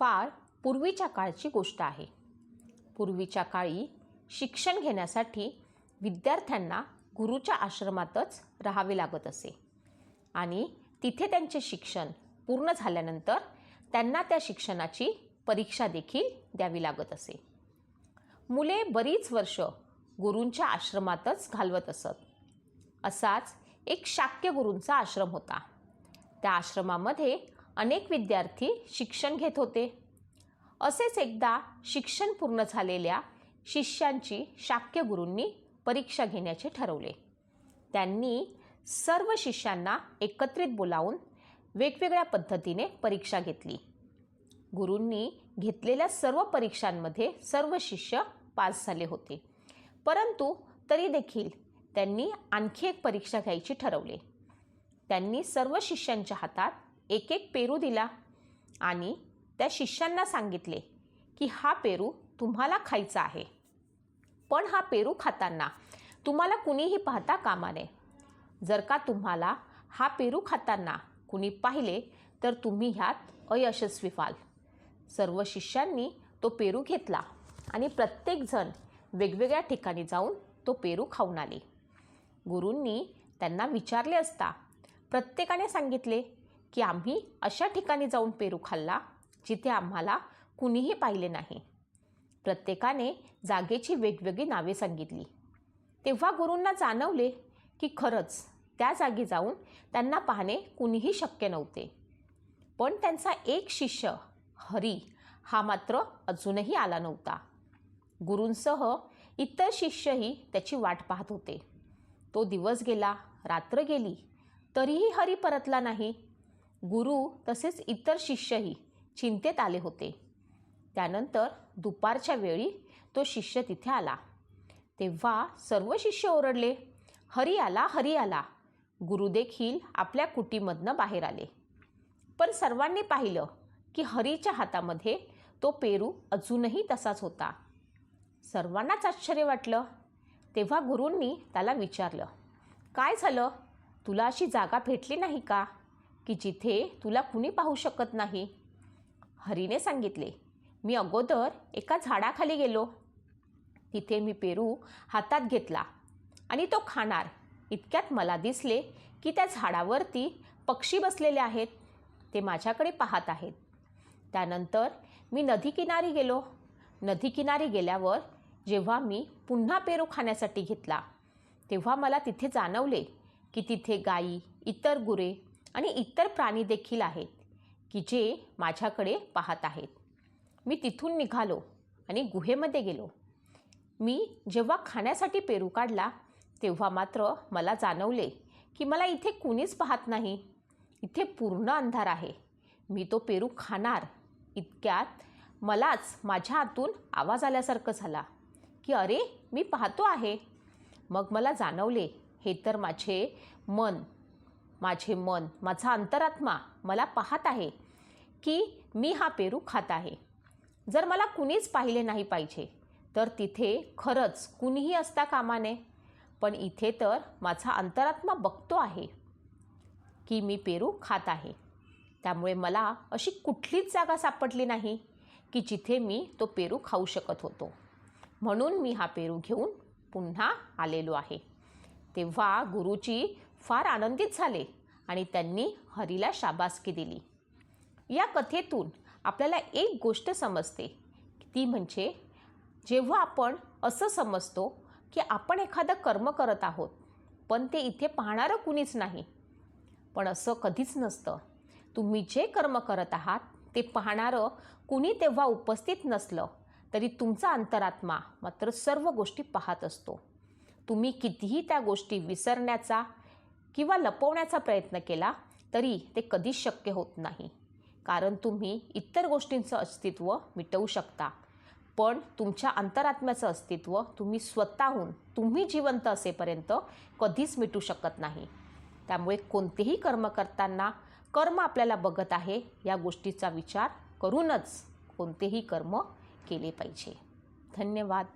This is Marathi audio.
फार पूर्वीच्या काळची गोष्ट आहे. पूर्वीच्या काळी शिक्षण घेण्यासाठी विद्यार्थ्यांना गुरुच्या आश्रमातच राहावे लागत असे. आणि तिथे त्यांचे शिक्षण पूर्ण झाल्यानंतर त्यांना त्या शिक्षणाची परीक्षा देखील द्यावी लागत असे. मुले बरीच वर्ष गुरूंच्या आश्रमातच घालवत असत. असाच एक शाक्य गुरूंचा आश्रम होता. त्या आश्रमामध्ये अनेक विद्यार्थी शिक्षण घेत होते. असेच एकदा शिक्षण पूर्ण झालेल्या शिष्यांची शाक्यगुरूंनी परीक्षा घेण्याचे ठरवले. त्यांनी सर्व शिष्यांना एकत्रित बोलावून वेगवेगळ्या पद्धतीने परीक्षा घेतली. गुरूंनी घेतलेल्या सर्व परीक्षांमध्ये सर्व शिष्य पास झाले होते. परंतु तरी देखील त्यांनी आणखी एक परीक्षा घ्यायची ठरवले. त्यांनी सर्व शिष्यांच्या हातात एक एक पेरू दिला आणि त्या शिष्यांना सांगितले की हा पेरू तुम्हाला खायचा आहे. पण हा पेरू खाताना तुम्हाला कुणीही पाहता कामा नये. जर का तुम्हाला हा पेरू खाताना कुणी पाहिले तर तुम्ही ह्यात अयशस्वी व्हाल. सर्व शिष्यांनी तो पेरू घेतला आणि प्रत्येकजण वेगवेगळ्या ठिकाणी जाऊन तो पेरू खाऊन आले. गुरूंनी त्यांना विचारले असता प्रत्येकाने सांगितले की आम्ही अशा ठिकाणी जाऊन पेरू खाल्ला जिथे आम्हाला कुणीही पाहिले नाही. प्रत्येकाने जागेची वेगवेगळी नावे सांगितली. तेव्हा गुरूंना जाणवले की खरंच त्या जागी जाऊन त्यांना पाहणे कुणीही शक्य नव्हते. पण त्यांचा एक शिष्य हरी हा मात्र अजूनही आला नव्हता. गुरूंसह इतर शिष्यही त्याची वाट पाहत होते. तो दिवस गेला रात्र गेली तरीही हरी परतला नाही. गुरु तसेच इतर शिष्यही चिंतेत आले होते. त्यानंतर दुपारच्या वेळी तो शिष्य तिथे आला. तेव्हा सर्व शिष्य ओरडले हरी आला हरी आला. गुरु देखील आपल्या कुटीमधनं बाहेर आले. पण सर्वांनी पाहिलं की हरीच्या हातामध्ये तो पेरू अजूनही तसाच होता. सर्वांनाच आश्चर्य वाटलं. तेव्हा गुरूंनी त्याला विचारलं काय झालं? तुला अशी जागा भेटली नाही का? की जिथे तुला कुणी पाहू शकत नाही. हरीने सांगितले मी अगोदर एका झाडाखाली गेलो. तिथे मी पेरू हातात घेतला आणि तो खाणार. इतक्यात मला दिसले की त्या झाडावरती पक्षी बसलेले आहेत. ते माझ्याकडे पाहत आहेत. त्यानंतर मी नदीकिनारी गेलो. नदीकिनारी गेल्यावर जेव्हा मी पुन्हा पेरू खाण्यासाठी घेतला तेव्हा मला तिथे जाणवले की तिथे गायी इतर गुरे आणि इतर प्राणी देखील आहेत की जे माझ्याकडे पाहत आहेत. मी तिथून निघालो आणि गुहेमध्ये गेलो. मी जेव्हा खाण्यासाठी पेरू काढला तेव्हा मात्र मला जाणवले की मला इथे कुणीच पाहत नाही. इथे पूर्ण अंधार आहे. मी तो पेरू खाणार. इतक्यात मलाच माझ्या हातून आवाज आल्यासारखं झाला की अरे मी पाहतो आहे. मग मला जाणवले हे तर माझे मन माझे मन माझा अंतरात्मा मला पाहत आहे की मी हा पेरू खात आहे. जर मला कुणीच पाहिले नाही पाहिजे तर तिथे खरंच कुणीही असता कामा नये पण इथे तर माझा अंतरात्मा बघतो आहे की मी पेरू खात आहे. त्यामुळे मला अशी कुठलीच जागा सापडली नाही की जिथे मी तो पेरू खाऊ शकत होतो. म्हणून मी हा पेरू घेऊन पुन्हा आलेलो आहे. तेव्हा गुरुजी फार आनंदित झाले आणि त्यांनी हरीला शाबासकी दिली. या कथेतून आपल्याला एक गोष्ट समजते. ती म्हणजे जेव्हा आपण असं समजतो की आपण एखादं कर्म करत आहोत पण ते इथे पाहणारं कुणीच नाही. पण असं कधीच नसतं. तुम्ही जे कर्म करत आहात ते पाहणारं कुणी तेव्हा उपस्थित नसलं तरी तुमचा अंतरात्मा मात्र सर्व गोष्टी पाहत असतो. तुम्ही कितीही त्या गोष्टी विसरण्याचा किंवा लपवण्याचा प्रयत्न केला तरी ते कधीच शक्य होत नाही. कारण तुम्ही इतर गोष्टींचं अस्तित्व मिटवू शकता. पण तुमच्या अंतरात्म्याचं अस्तित्व तुम्ही स्वतःहून तुम्ही जिवंत असेपर्यंत कधीच मिटू शकत नाही. त्यामुळे कोणतेही कर्म करताना कर्म आपल्याला बघत आहे या गोष्टीचा विचार करूनच कोणतेही कर्म केले पाहिजे. धन्यवाद.